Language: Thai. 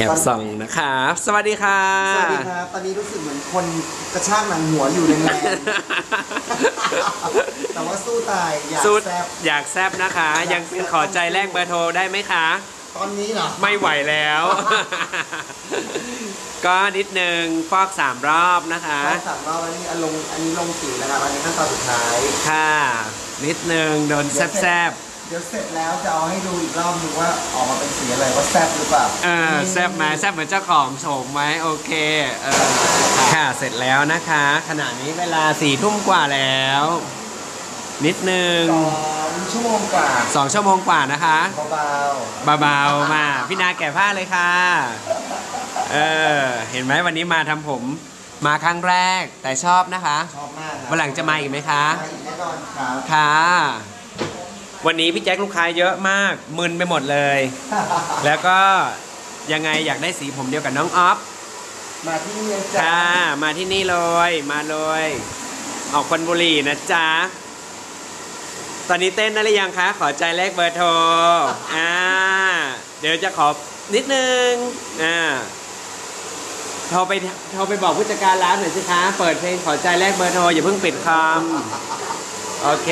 แอบส่องนะครับสวัสดีค่ะ สวัสดีครับ ตอนนี้รู้สึกเหมือนคนกระชากหนังหัวอยู่แรงๆแต่ว่าสู้ตาย อยากสุดแซ่บอยากแซบนะคะอยากยังเป็นแซ่บขอใจแลกเบอร์โทรได้ไหมคะ ตอนนี้เหรอ ไม่ไหวแล้ว ก็นิดนึงฟอกสามรอบนะคะรอบสามรอบแล้วนี่อันลงอันนี้ลงสีแล้วครับอันนี้ขั้นตอนสุดท้าย ค่ะ นิดนึงโดนแซบ เดี๋ยวเสร็จแล้วจะเอาให้ดูอีกรอบนึงว่าออกมาเป็นสีอะไรว่าแซ่บหรือเปล่าๆเออแซบไหมแซบเหมือนเจ้าของโฉมไหมโอเคเออค่ะเสร็จแล้วนะคะ ขณะนี้เวลาสี่ทุ่มกว่าแล้ว นิดนึงสองชั่วโมงกว่าสองชั่วโมงกว่านะคะเบาเบาๆมาพี่นาแก่ผ้าเลยค่ะเออเห็นไหมวันนี้มาทำผมมาครั้งแรกแต่ชอบนะคะๆชอบมากครับวันหลังจะมาอีกไหมคะ มาอีกแน่นอนครับ ค่ะ วันนี้พี่แจ็คลูกค้าเยอะมากมึนไปหมดเลย แล้วก็ยังไงอยากได้สีผมเดียวกับน้องออฟมาที่นี่เลยจ้าค่ะมาที่นี่เลยมาเลยออกคนบุรีนะจ๊ะตอนนี้เต้นได้หรือยังคะขอใจแลกเบอร์โทรอ่าเดี๋ยวจะขอนิดนึงอ่าโทรไปโทรไปบอกผู้จัดการร้านหน่อยสิคะเปิดเพลงขอใจแลกเบอร์โทรอย่าเพิ่งปิดคอมโอเค